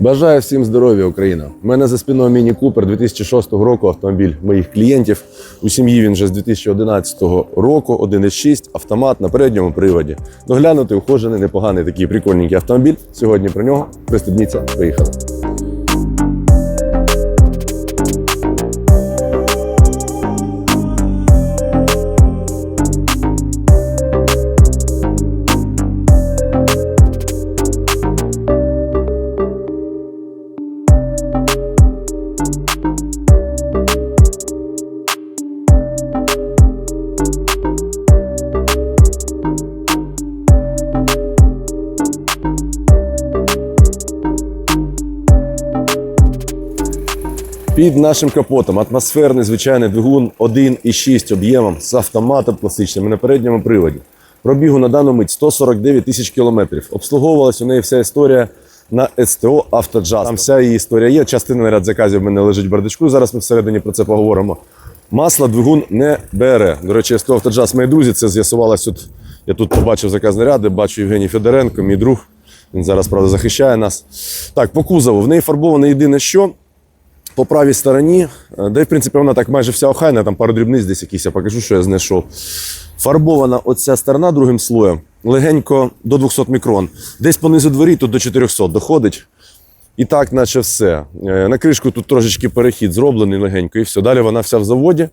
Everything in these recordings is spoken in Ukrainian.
Бажаю всім здоров'я, Україна. У мене за спиною Міні Купер 2006 року автомобіль моїх клієнтів. У сім'ї він вже з 2011 року, 1.6, автомат на передньому приводі. Доглянути ухожений, непоганий такий прикольненький автомобіль. Сьогодні про нього пристебніться. Поїхали. Під нашим капотом атмосферний звичайний двигун 1,6 об'ємом з автоматом класичним і на передньому приводі. Пробігу на дану мить 149 тисяч кілометрів. Обслуговувалась у неї вся історія на СТО «Автоджаз». Там вся її історія є. Частина наряд заказів в мене лежить в бардачку. Зараз ми всередині про це поговоримо. Масло двигун не бере. До речі, СТО «Автоджаз» мої друзі, це з'ясувалось. От я тут побачив заказ наряди, бачу Євгеній Федоренко, мій друг. Він зараз, правда, захищає нас. Так, по кузову. В неї фарбоване єдине що по правій стороні, де в принципі вона так майже вся охайна, там пару дрібниць десь якісь, я покажу, що я знайшов. Фарбована оця сторона другим слоєм, легенько до 200 мікрон. Десь понизу дворі тут до 400 доходить. І так, наче все. Е, На кришку тут трошечки перехід зроблений легенько, і все. Далі вона вся в заводі.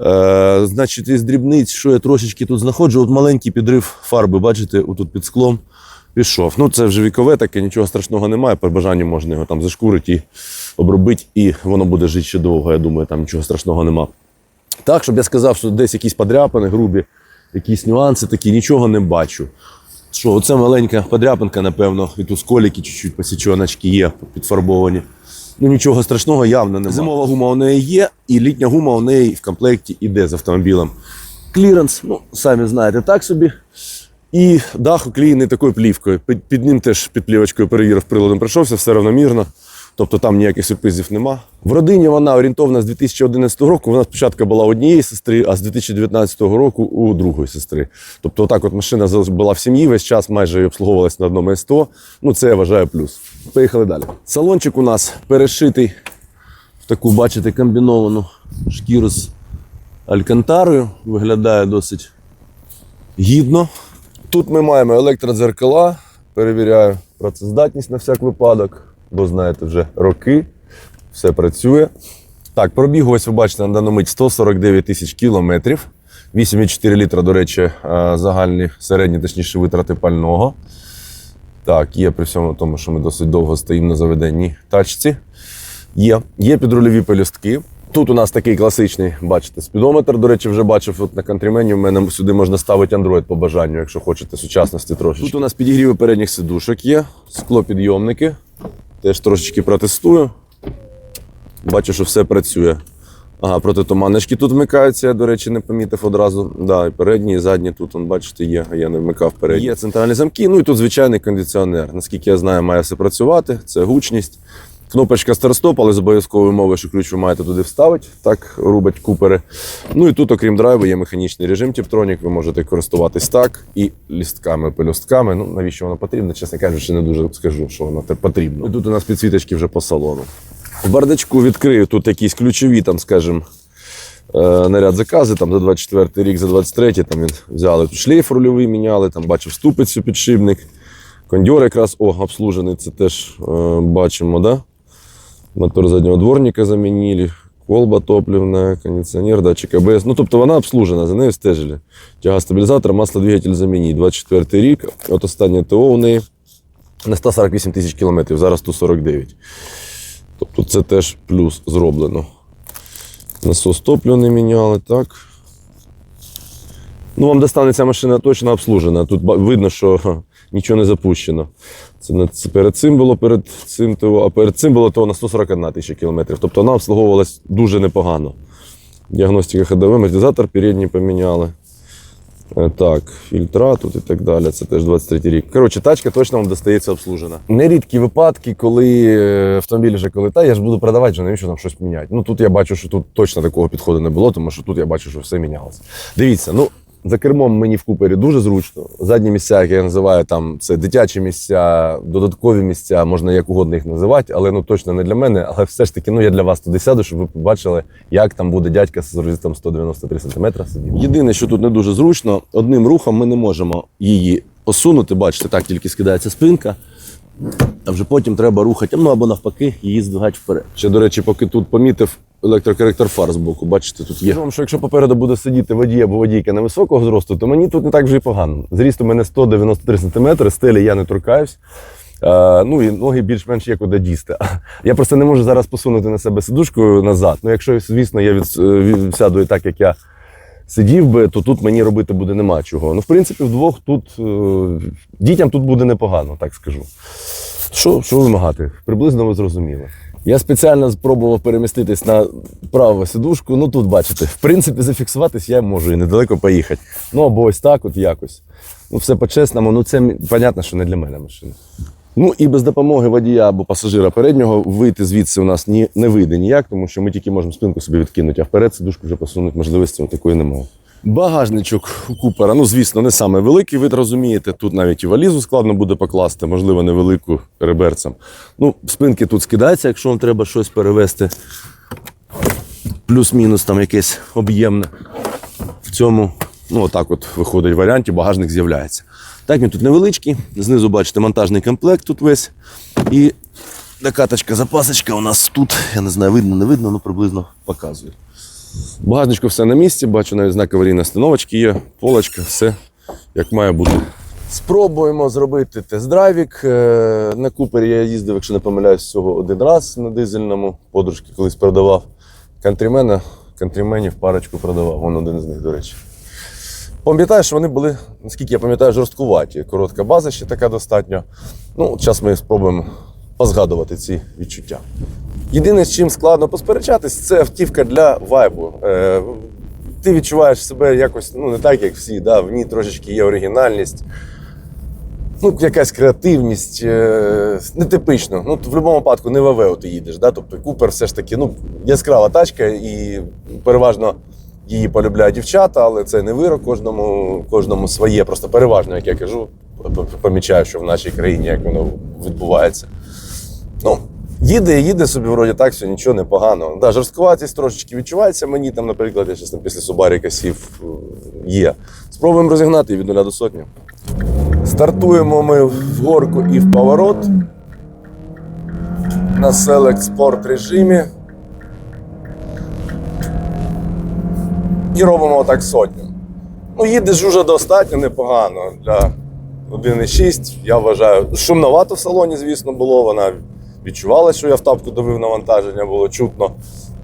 Е, значить, із дрібниць, що я трошечки тут знаходжу, от маленький підрив фарби, бачите, отут під склом пішов. Ну, це вже вікове таке, нічого страшного немає. При бажанні можна його там зашкурити і обробити, і воно буде жити ще довго. Я думаю, там нічого страшного нема. Так, щоб я сказав, що десь якісь подряпини, грубі, якісь нюанси такі, нічого не бачу. Що, оце маленька подряпинка, напевно, і тут сколіки чуть-чуть посічоночки є підфарбовані. Ну нічого страшного явно немає. Зимова гума у неї є, і літня гума у неї в комплекті йде з автомобілем. Кліренс, ну, самі знаєте, так собі. І дах оклеєний такою плівкою. Під, під ним теж під плівочкою перевірив приладом пройшовся, все равномірно. Тобто там ніяких сюрпризів нема. В родині вона орієнтовна з 2011 року. Вона спочатку була однієї сестри, а з 2019 року у другої сестри. Тобто, отак от машина була в сім'ї, весь час майже обслуговувалась на одному СТО. Ну, це я вважаю плюс. Поїхали далі. Салончик у нас перешитий в таку, бачите, комбіновану шкіру з алькантарою. Виглядає досить гідно. Тут ми маємо електродзеркала, перевіряю працездатність на всяк випадок, бо знаєте, вже роки, все працює. Так, пробіг, ось ви бачите, на даному мить 149 тисяч кілометрів. 8,4 літра, до речі, е, загальні середні, точніше, витрати пального. Так, є при всьому тому, що ми досить довго стоїмо на заведенній тачці. Є. Є підрульові пелюстки. Тут у нас такий класичний, бачите, спідометр. До речі, вже бачив от на контрімені. У мене сюди можна ставити Android по бажанню, якщо хочете сучасності трошечки. Тут у нас підігріви передніх сидушок є, склопідйомники. Теж трошечки протестую. Бачу, що все працює. Ага, протитуманочки тут вмикаються, я, до речі, не помітив одразу. Да, і передні, і задні тут, он, бачите, є, а я не вмикав передні. Є центральні замки, ну і тут звичайний кондиціонер. Наскільки я знаю, має все працювати, це гучність. Кнопочка старт-стоп, але з обов'язковою мовою, що ключ ви маєте туди вставити, так рубать купери. Ну і тут, окрім драйву, є механічний режим Tiptronic, ви можете користуватись так і лістками, пелюстками. Ну, навіщо воно потрібно, чесно кажучи, не дуже скажу, що воно потрібно. І тут у нас підсвіточки вже по салону. В бардачку відкрию тут якісь ключові, там, скажімо, е, наряд закази там, за 24 рік, за 23 там він взяли тут шлейф рульовий, міняли, там бачив ступицю підшипник. Кондьор якраз о, обслужений, це теж е, бачимо, да? Мотор заднього дворника замінили, колба топливна, кондиціонер, датчик АБС. Ну, тобто вона обслужена, за нею стежили. Тяга стабілізатор, масло двигатель замініть. 24 рік. От останнє ТО у неї на 148 тисяч кілометрів, зараз 149. Тобто це теж плюс зроблено. Насос топливний міняли, так. Ну, вам достанеться машина точно обслужена. Тут видно, що нічого не запущено. Це, не- це перед цим було перед цим ТО, а перед цим було ТО на 141 тисяча кілометрів. Тобто вона обслуговувалась дуже непогано. Діагностика ходовий, амортизатор передній поміняли. Е, Так, фільтра тут і так далі. Це теж 23 рік. Коротше, тачка точно вам достається обслужена. Нерідкі випадки, коли е, автомобіль вже коли та я ж буду продавати, вже навіщо там щось міняти. Ну тут я бачу, що тут точно такого підходу не було, тому що тут я бачу, що все мінялося. Дивіться, ну За кермом мені в купері дуже зручно. Задні місця, як я називаю, там це дитячі місця, додаткові місця, можна як угодно їх називати, але ну точно не для мене. Але все ж таки, ну я для вас туди сяду, щоб ви побачили, як там буде дядька з ризом 193 см сидіти. Єдине, що тут не дуже зручно, одним рухом ми не можемо її посунути. Бачите, так тільки скидається спинка. А вже потім треба рухати, ну або навпаки, її здвигати вперед. Ще, до речі, поки тут помітив електрокоректор фар з боку, бачите, тут є. Вам, що якщо попереду буде сидіти водій або водійка невисокого зросту, то мені тут не так вже і погано. Зріст у мене 193 см, стелі я не торкаюсь. Е, ну і ноги більш-менш є куди дісти. Я просто не можу зараз посунути на себе сидушку назад. Ну, якщо, звісно, я від, від, сяду і так, як я сидів би, то тут мені робити буде нема чого. Ну, в принципі, вдвох тут е, дітям тут буде непогано, так скажу. Що, що вимагати? Приблизно ви зрозуміли. Я спеціально спробував переміститись на праву сидушку. Ну тут бачите, в принципі, зафіксуватись я можу і недалеко поїхати. Ну або ось так, от якось. Ну, все по-чесному, ну це понятно, що не для мене машина. Ну і без допомоги водія або пасажира переднього вийти звідси у нас ні, не вийде ніяк, тому що ми тільки можемо спинку собі відкинути, а вперед сидушку вже посунути можливості такої немає. Багажничок у Купера, ну звісно, не саме великий, ви розумієте. Тут навіть і валізу складно буде покласти, можливо, невелику переберцем. Ну, спинки тут скидаються, якщо вам треба щось перевезти. Плюс-мінус там якесь об'ємне. В цьому, ну, отак от виходить в варіанті, багажник з'являється. Так, він тут невеличкий. Знизу бачите, монтажний комплект тут весь. І докаточка, запасочка у нас тут. Я не знаю, видно, не видно, ну приблизно показує. В Багажничку все на місці, бачу навіть знак аварійної остановочки є, полочка, все як має бути. Спробуємо зробити тест-драйвік. Е, На Купері я їздив, якщо не помиляюсь, всього один раз на дизельному. Подружки колись продавав. Кантрімена, кантріменів парочку продавав, вон один з них, до речі. Пам'ятаю, що вони були, наскільки я пам'ятаю, жорсткуваті. Коротка база ще така достатньо. Ну, зараз ми спробуємо позгадувати ці відчуття. Єдине, з чим складно посперечатись, це автівка для вайбу. Е, ти відчуваєш себе якось ну, не так, як всі. Да? В ній трошечки є оригінальність, ну, якась креативність, е, нетипично. Ну, в будь-якому випадку не в АВЕО ти їдеш. Да? Тобто Купер все ж таки ну, яскрава тачка, і переважно її полюбляють дівчата, але це не вирок, кожному, кожному своє. Просто переважно, як я кажу, помічаю, що в нашій країні як воно відбувається. Ну, їде, їде собі, вроді так, все нічого не погано. Да, жорсткуватість трошечки відчувається мені, там, наприклад, я там після Субаріка сів е, є. Спробуємо розігнати її від 0 до сотні. Стартуємо ми в горку і в поворот. На Select Sport режимі. І робимо отак сотню. Ну, їдеш уже достатньо непогано для 1,6. Я вважаю, шумновато в салоні, звісно, було. Вона відчувала, що я в тапку давив навантаження, було чутно.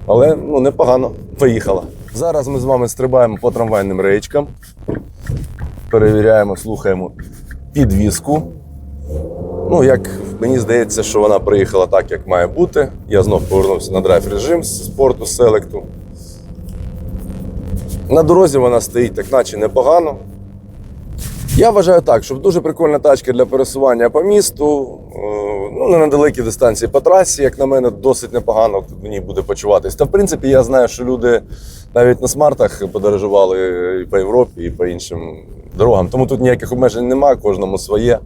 Але ну, непогано поїхала. Зараз ми з вами стрибаємо по трамвайним рейчкам. Перевіряємо, слухаємо підвіску. Ну, як мені здається, що вона приїхала так, як має бути. Я знов повернувся на драйв режим з спорту селекту. На дорозі вона стоїть так, наче непогано. Я вважаю так, що дуже прикольна тачка для пересування по місту. е, Ну, не на далекій дистанції по трасі, як на мене, досить непогано в ній буде почуватись. Та в принципі, я знаю, що люди навіть на смартах подорожували і по Європі, і по іншим дорогам. Тому тут ніяких обмежень немає, кожному своє.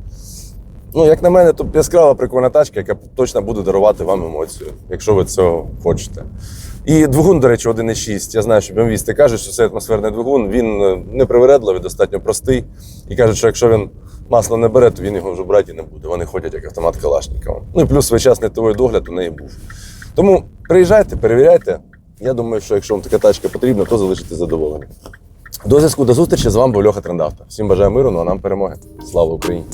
Ну, як на мене, то яскрава прикольна тачка, яка точно буде дарувати вам емоцію, якщо ви цього хочете. І двигун, до речі, 1,6. Я знаю, що бімвісти кажуть, що це атмосферний двигун. Він е, непривередливий, достатньо простий. І кажуть, що якщо він масло не бере, то він його вже брати не буде. Вони ходять як автомат Калашникова. Ну і плюс своєчасний ТВ догляд у неї був. Тому приїжджайте, перевіряйте. Я думаю, що якщо вам така тачка потрібна, то залишите задоволені. До зв'язку, до зустрічі з вами був Льоха Трендавто. Всім бажаю миру, ну а нам перемоги. Слава Україні!